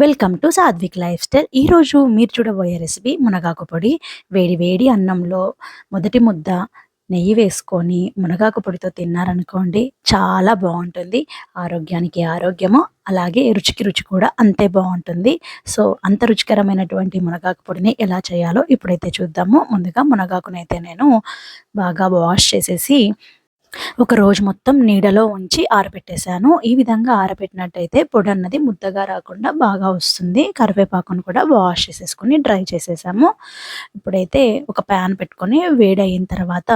Welcome to Sathvik lifestyle ఈరోజు మీరు చూడబోయే రెసిపీ మునగాకు పొడి. వేడి వేడి అన్నంలో మొదటి ముద్ద నెయ్యి వేసుకొని మునగాకు పొడితో తిన్నారనుకోండి చాలా బాగుంటుంది. ఆరోగ్యానికి ఆరోగ్యము అలాగే రుచికి రుచి కూడా అంతే బాగుంటుంది. సో అంత రుచికరమైనటువంటి మునగాకు పొడిని ఎలా చేయాలో ఇప్పుడైతే చూద్దాము. ముందుగా మునగాకునైతే నేను బాగా వాష్ చేసేసి ఒక రోజు మొత్తం నీడలో ఉంచి ఆరబెట్టేశాను. ఈ విధంగా ఆరబెట్టినట్టయితే పొడి అన్నది ముద్దగా రాకుండా బాగా వస్తుంది. కరివేపాకును కూడా వాష్ చేసేసుకొని డ్రై చేసేసాము. ఇప్పుడైతే ఒక ప్యాన్ పెట్టుకొని వేడి అయిన తర్వాత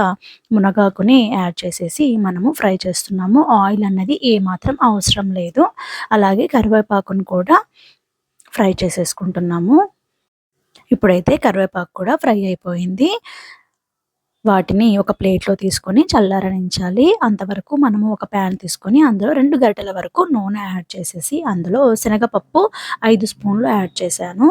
మునగాకుని యాడ్ చేసేసి మనము ఫ్రై చేస్తున్నాము. ఆయిల్ అన్నది ఏమాత్రం అవసరం లేదు. అలాగే కరివేపాకును కూడా ఫ్రై చేసేసుకుంటున్నాము. ఇప్పుడైతే కరివేపాకు కూడా ఫ్రై అయిపోయింది. వాటిని ఒక ప్లేట్లో తీసుకొని చల్లారనించాలి. అంతవరకు మనము ఒక ప్యాన్ తీసుకొని అందులో రెండు గరిటెల వరకు నూనె యాడ్ చేసేసి అందులో శనగపప్పు ఐదు స్పూన్లు యాడ్ చేశాను.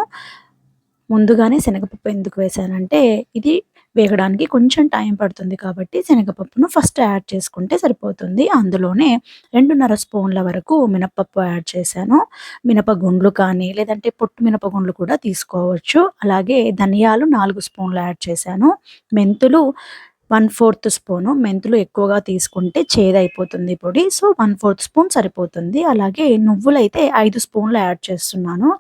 ముందుగానే శనగపప్పు ఎందుకు వేశానంటే ఇది వేగడానికి కొంచెం టైం పడుతుంది కాబట్టి శనగపప్పును ఫస్ట్ యాడ్ చేసుకుంటే సరిపోతుంది. అందులోనే రెండున్నర స్పూన్ల వరకు మినపప్పు యాడ్ చేశాను. మినపగుండ్లు కానీ లేదంటే పొట్టు మినపగుండ్లు కూడా తీసుకోవచ్చు. అలాగే ధనియాలు నాలుగు స్పూన్లు యాడ్ చేశాను. మెంతులు వన్ ఫోర్త్ స్పూను మెంతులు ఎక్కువగా తీసుకుంటే చేదైపోతుంది పొడి. సో వన్ ఫోర్త్ స్పూన్ సరిపోతుంది. అలాగే నువ్వులైతే ఐదు స్పూన్లు యాడ్ చేస్తున్నాను.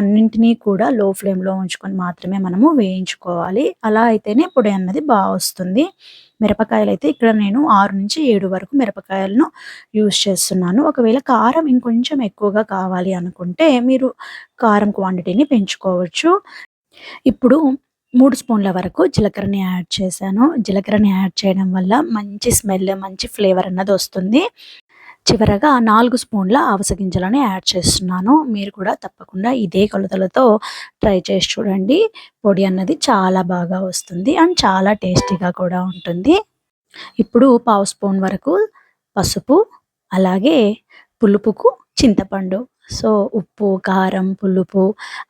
అన్నింటినీ కూడా లో ఫ్లేమ్లో ఉంచుకొని మాత్రమే మనము వేయించుకోవాలి. అలా అయితేనే పొడి అన్నది బాగా వస్తుంది. మిరపకాయలు అయితే ఇక్కడ నేను ఆరు నుంచి ఏడు వరకు మిరపకాయలను యూస్ చేస్తున్నాను. ఒకవేళ కారం ఇంకొంచెం ఎక్కువగా కావాలి అనుకుంటే మీరు కారం క్వాంటిటీని పెంచుకోవచ్చు. ఇప్పుడు మూడు స్పూన్ల వరకు జీలకర్రని యాడ్ చేశాను. జీలకర్రని యాడ్ చేయడం వల్ల మంచి స్మెల్ మంచి ఫ్లేవర్ అన్నది వస్తుంది. చివరగా నాలుగు స్పూన్ల ఆవస గింజలను యాడ్ చేస్తున్నాను. మీరు కూడా తప్పకుండా ఇదే కొలతలతో ట్రై చేసి చూడండి. పొడి అన్నది చాలా బాగా వస్తుంది అండ్ చాలా టేస్టీగా కూడా ఉంటుంది. ఇప్పుడు పావు స్పూన్ వరకు పసుపు అలాగే పులుపుకు చింతపండు సో ఉప్పు కారం పులుపు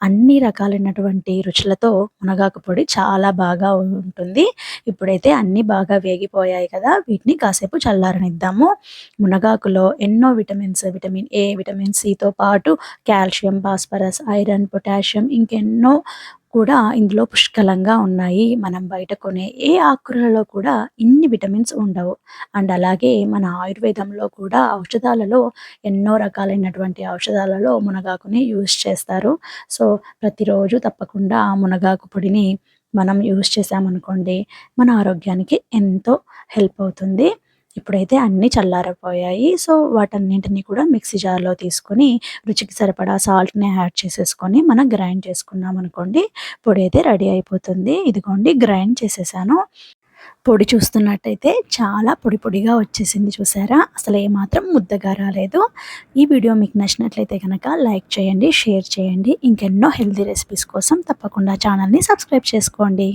అన్ని రకాలైనటువంటి రుచులతో మునగాకు పొడి చాలా బాగా ఉంటుంది. ఇప్పుడైతే అన్నీ బాగా వేగిపోయాయి కదా వీటిని కాసేపు చల్లారనిద్దాము. మునగాకులో ఎన్నో విటమిన్స్ విటమిన్ ఏ విటమిన్ సితో పాటు కాల్షియం ఫాస్ఫరస్ ఐరన్ పొటాషియం ఇంకెన్నో కూడా ఇందులో పుష్కలంగా ఉన్నాయి. మనం బయట కొనే ఏ ఆకుకూరలలో కూడా ఇన్ని విటమిన్స్ ఉండవు. అండ్ అలాగే మన ఆయుర్వేదంలో కూడా ఔషధాలలో ఎన్నో రకాలైనటువంటి ఔషధాలలో మునగాకుని యూస్ చేస్తారు. సో ప్రతిరోజు తప్పకుండా మునగాకు పొడిని మనం యూస్ చేసామనుకోండి మన ఆరోగ్యానికి ఎంతో హెల్ప్ అవుతుంది. ఇప్పుడైతే అన్నీ చల్లారిపోయాయి. సో వాటన్నింటినీ కూడా మిక్సీ జార్లో తీసుకొని రుచికి సరిపడా సాల్ట్ని యాడ్ చేసేసుకొని మనం గ్రైండ్ చేసుకున్నాం అనుకోండి పొడి అయితే రెడీ అయిపోతుంది. ఇదిగోండి గ్రైండ్ చేసేసాను. పొడి చూస్తున్నట్టయితే చాలా పొడి పొడిగా వచ్చేసింది చూసారా? అసలు ఏమాత్రం ముద్దగా రాలేదు. ఈ వీడియో మీకు నచ్చినట్లయితే కనుక లైక్ చేయండి షేర్ చేయండి. ఇంకెన్నో హెల్తీ రెసిపీస్ కోసం తప్పకుండా ఛానల్ని సబ్స్క్రైబ్ చేసుకోండి.